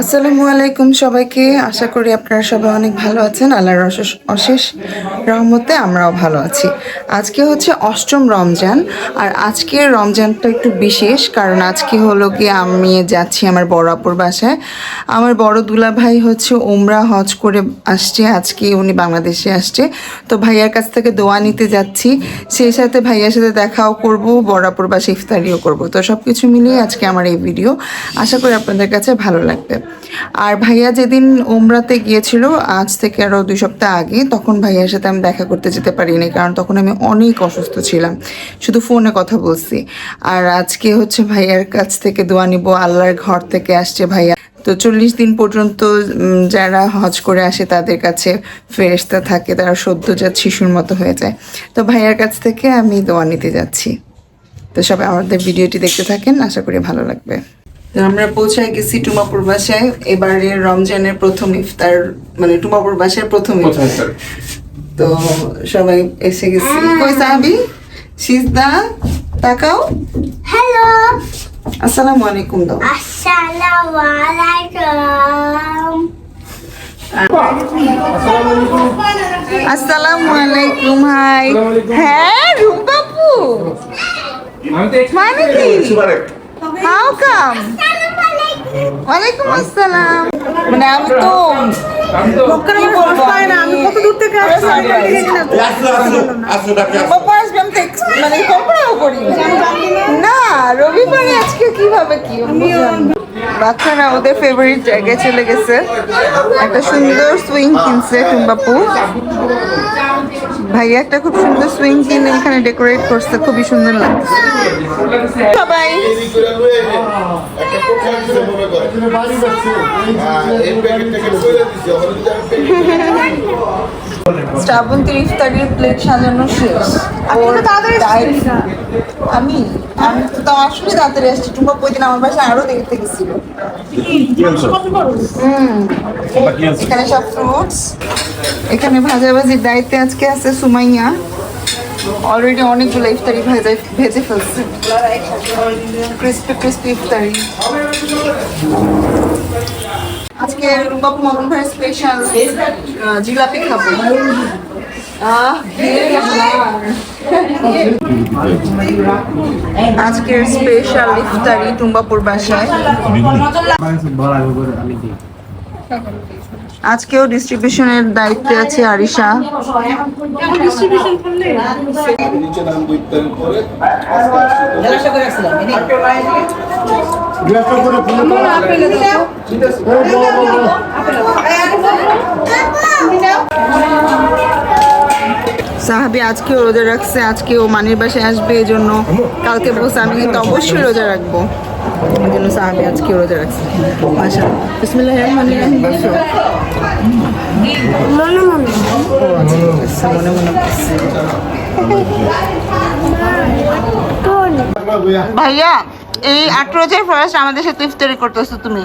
আসসালামু আলাইকুম সবাইকে। আশা করি আপনারা সবাই অনেক ভালো আছেন। আল্লাহর অশেষ অশেষ রহমতে আমরাও ভালো আছি। আজকে হচ্ছে অষ্টম রমজান। আর আজকের রমজানটা একটু বিশেষ, কারণ আজকে হলো গিয়ে আমি যাচ্ছি আমার বড় আপুর বাসায়। আমার বড় দুলা ভাই হচ্ছে ওমরা হজ করে আসছে। আজকে উনি বাংলাদেশে আসছে। তো ভাইয়ার কাছ থেকে দোয়া নিতে যাচ্ছি। সেই সাথে ভাইয়ার সাথে দেখাও করব বড়াপুর বাসে ইফতারিও করব। তো সব কিছু মিলিয়ে আজকে আমার এই ভিডিও। আশা করি আপনাদের কাছে ভালো লাগবে। আর ভাইয়া যেদিন ওমরাতে গিয়েছিল, আজ থেকে আরও দুই সপ্তাহ আগে, তখন ভাইয়ার সাথে আমি দেখা করতে যেতে পারিনি, কারণ তখন আমি অনেক অসুস্থ ছিলাম। শুধু ফোনে কথা বলছি। আর আজকে হচ্ছে ভাইয়ার কাছ থেকে দোয়া নিব, আল্লাহর ঘর থেকে আসছে ভাইয়া। তো চল্লিশ দিন পর্যন্ত যারা হজ করে আসে, তাদের কাছে ফেরেস্তা থাকে, তারা সদ্যজাত শিশুর মতো হয়ে যায়। তো ভাইয়ার কাছ থেকে আমি দোয়া নিতে যাচ্ছি। তো সবাই আমাদের ভিডিওটি দেখতে থাকেন, আশা করি ভালো লাগবে। আমরা পৌঁছায় গেছি টুমাপুর বাসায়। এবারে রমজানের প্রথম ইফতার মানে টুমাপুর বাসায় প্রথম ইফতার। তো সবাই এসে গেছি। কই সাহাবি? সিজদা তাকাও। হ্যালো আসসালামু আলাইকুম দাও। আসসালামু আলাইকুম। আসসালামু আলাইকুম হাই। হ্যাঁ রূপবাবু মানে কি? হাউ কাম ওয়ালাইকুম আসসালাম। মানে আমি তো মানে না। রবিবারে আজকে কীভাবে কি। বাচ্চারা ওদের ফেভারিট জায়গায় চলে গেছে। একটা সুন্দর সুইং কিনছে টুম্বাপু। ভাইয়া একটা খুব সুন্দর সুইং কিনে এখানে ডেকোরেট করছে খুবই সুন্দর লাগছে। সবাই। শ্রাবন্তীর ইফতারির প্লেট সাজানো শেষ। আমি আমি? তো আসলে তাড়াতাড়ি আসছি। টুম্বা ওই আমার বাসায় আরও দেখতে গেছিল। হুম। এখানে সব ফ্রুটস এখানে ভাজাভাজির দায়িত্বে আজকে আছে সুমাইয়া। অলরেডি অনেকগুলো ইফতারি ভেজে ভেজে ফেলছে। ক্রিস্পি ক্রিস্পি ইফতারি। আজকে রুবাবু মদন ভাইয়ের স্পেশাল জিলাপি খাব। আজকের স্পেশাল ইফতারি টুম্বাপুর বাসায়। আজকেও ডিস্ট্রিবিউশনের দায়িত্বে আছে আরিশা। সাহাবি আজকেও রোজা রাখছে আজকে ও মানির বাসায় আসবে এই জন্য কালকে বলছে আমি কিন্তু অবশ্যই রোজা রাখব। এই জন্য আজকেও রোজা রাখছে মাশা বিসমিল্লাহ রহমান রহিম বসো। মনে মনে ও আচ্ছা মনে মনে। ভাইয়া এই আট রোজার ফার্স্ট আমাদের সাথে ইফতারি করতেছো তুমি।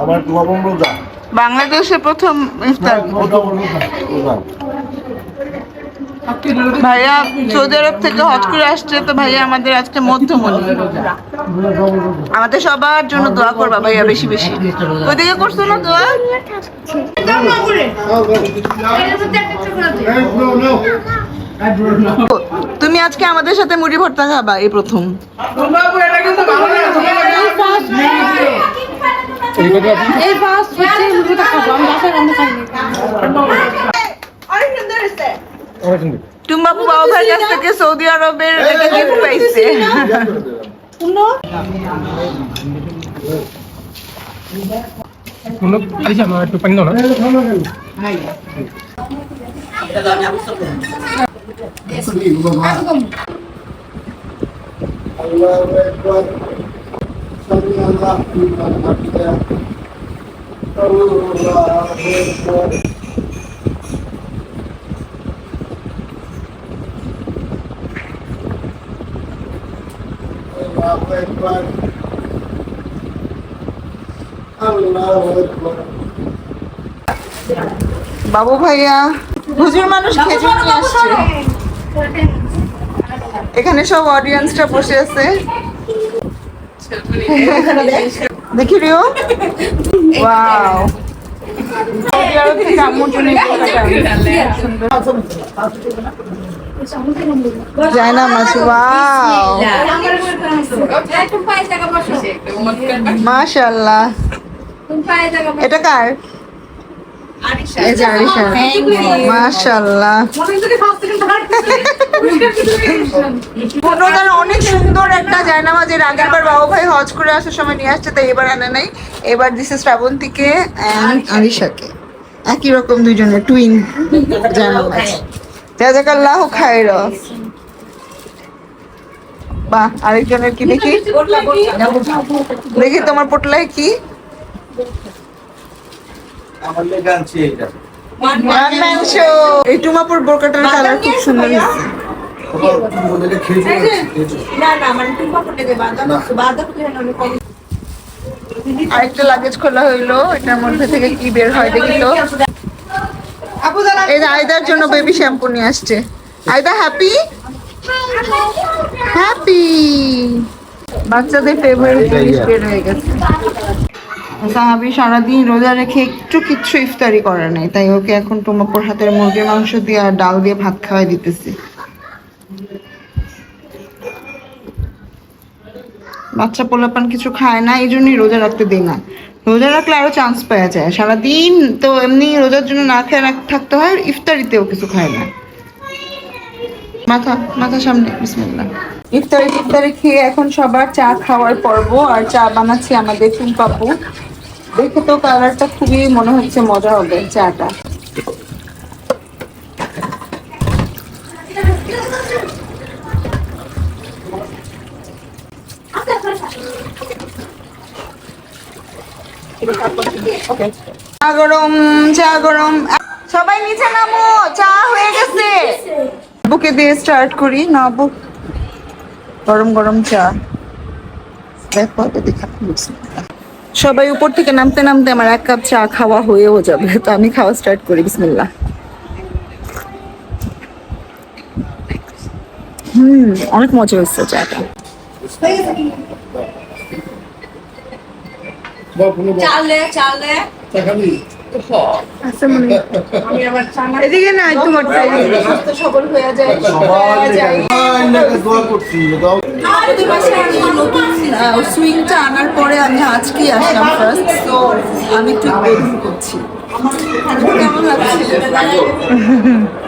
আমার বাংলাদেশে প্রথম ইফতার। ভাইয়া সৌদি আরব থেকে হজ করে আসছে তো ভাইয়া আমাদের আজকে মধ্যমণি। আমাদের সবার জন্য দোয়া করবা ভাইয়া বেশি বেশি। ওইদিকে করছ না দোয়া? তুমি আজকে আমাদের সাথে মুড়ি ভর্তা খাবা এই প্রথম। এই ফার্স্ট হচ্ছে মুরগিটা খাব আমি বাসায় রান্না খাইনি টুম্বাপু বাবা ভাইয়ের কাছ থেকে সৌদি আরবের একটা গিফট পাইছে itu pengen dong. আল্লাহু আকবার সাল্লাল্লাহু আলাইহি আল্লাহু আল্লাহু আকবার। আল্লাহু আকবার বাবু ভাইয়া হুজুর মানুষ খেজুর নিয়ে আসছে। এখানে সব অডিয়েন্সটা বসে আছে। দেখি রিও। ওয়াও। সৌদি আরব থেকে আম্মুর জন্য এটা কার? অনেক সুন্দর একটা জায়নামাজ এর আগের বার বাবু ভাই হজ করে আসার সময় নিয়ে আসছে, তাই এবার আনে নাই। এবার দিছে শ্রাবন্তীকে আরিশাকে। একই রকম দুইজনের টুইন জায়নামাজ জাজাকাল্লাহ খায়র। বাহ আরেকজনের কি দেখি? দেখি তোমার পোটলায় কি? এই টুমাপুর বোরকাটার কালার খুব সুন্দর খেয়েছে খেয়েছে আরেকটা লাগেজ খোলা হইল এটার মধ্যে থেকে কি বের হয় দেখি তো। এই আয়দার জন্য বেবি শ্যাম্পু নিয়ে আসছে। আয়দা হ্যাপি হ্যাপি বাচ্চাদের ফেভারিট জিনিস বের হয়ে গেছে। সাহাবি সারাদিন রোজা রেখে একটু কিচ্ছু ইফতারি করে নাই তাই ওকে এখন তোমার হাতের মুরগির মাংস দিয়ে আর ডাল দিয়ে ভাত খাওয়াই দিতেছি। বাচ্চা পোলাপান কিছু খায় না এই জন্যই রোজা রাখতে দিই না। রোজা রাখলে আরও চান্স পাওয়া যায়। সারাদিন তো এমনি রোজার জন্য না খেয়ে না থাকতে হয়, ইফতারিতেও কিছু খায় না। মাথা মাথা সামনে বিসমিল্লা ইফতারি ইফতারি খেয়ে এখন সবার চা খাওয়ার পর্ব, আর চা বানাচ্ছি আমাদের টুম্পাপু। দেখে তো কালারটা খুবই মনে হচ্ছে মজা হবে, চাটা। সবাই নিচে নামো, চা হয়ে গেছে। বুকে দিয়ে স্টার্ট করি না বুক গরম গরম চা। দেখো দেখা সবাই উপর থেকে নামতে নামতে আমার এক কাপ চা খাওয়া হয়েও যাবে। তো আমি খাওয়া স্টার্ট করি বিসমিল্লা হুম, অনেক মজা হচ্ছে চাটা। চালে এদিকে সবল হয়ে যায় দোয়া করছি সুইংটা আনার পরে আমি আজকেই আসলাম ফার্স্ট তো আমি একটু করছি। কেমন লাগছে?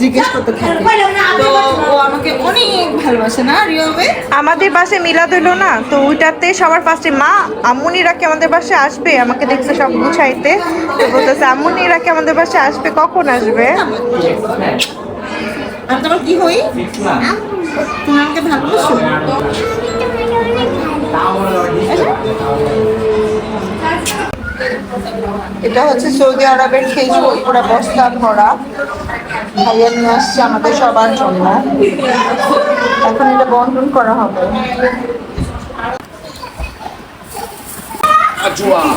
জিজ্ঞেস করতে থাকে। তো ও আমাকে অনেক ভালোবাসে না আমাদের বাসায় মিলাদ হইল না তো ওইটাতে সবার ফার্স্টে মা আম্মুনিরা কি আমাদের বাসায় আসবে? আমাকে দেখছে সব গুছাইতে। তো বলতেছে আম্মুনিরা কি আমাদের বাসায় আসবে? কখন আসবে? আমি তোমার কি হই? তুমি আমাকে ভালোবাসো? এটা হচ্ছে সৌদি আরবের খেজুর পুরো বস্তা ভরা। ভাইয়া নিয়ে আসছে আমাদের সবার জন্য। এখন এটা বন্টন করা হবে।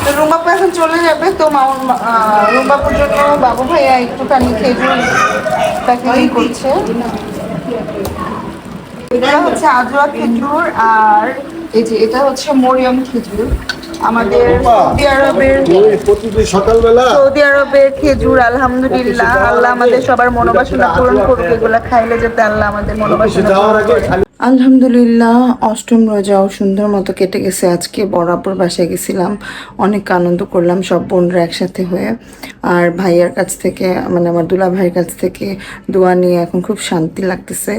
তো রুমবাপু এখন চলে যাবে তো রুমবাপুর জন্য বাবু ভাইয়া একটুখানি খেজুর প্যাকেজিং করছে। এটা হচ্ছে আজোয়া খেজুর আর এই যে এটা হচ্ছে মরিয়ম খেজুর। আমাদের সৌদি আরবের সকালবেলা? সৌদি আরবের খেজুর আলহামদুলিল্লাহ। আল্লাহ আমাদের সবার মনোবাসনা পূরণ করুক এগুলা খাইলে যেতে আল্লাহ আমাদের মনোবাসনা আলহামদুলিল্লাহ, অষ্টম রোজাও সুন্দর মতো কেটে গেছে। আজকে বরাবর বাসায় গেছিলাম, অনেক আনন্দ করলাম সব বোনরা একসাথে হয়ে। আর ভাইয়ার কাছ থেকে মানে আমার দুলা ভাইয়ের কাছ থেকে দোয়া নিয়ে এখন খুব শান্তি লাগতেছে।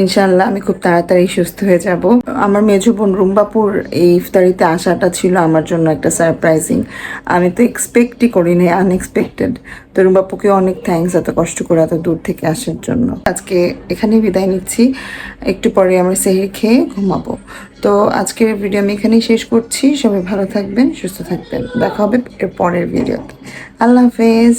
ইনশাল্লাহ আমি খুব তাড়াতাড়ি সুস্থ হয়ে যাব। আমার মেজো বোন রুম্বাপুর এই ইফতারিতে আসাটা ছিল আমার জন্য একটা সারপ্রাইজিং। আমি তো এক্সপেক্টই করিনি আনএক্সপেক্টেড তো রুম্বাপুকে অনেক থ্যাঙ্কস এত কষ্ট করে এত দূর থেকে আসার জন্য। আজকে এখানে বিদায় নিচ্ছি। একটু পরে আমরা সেহের খেয়ে ঘুমাবো। তো আজকের ভিডিও আমি এখানেই শেষ করছি। সবাই ভালো থাকবেন, সুস্থ থাকবেন। দেখা হবে এর পরের ভিডিওতে আল্লাহ হাফেজ।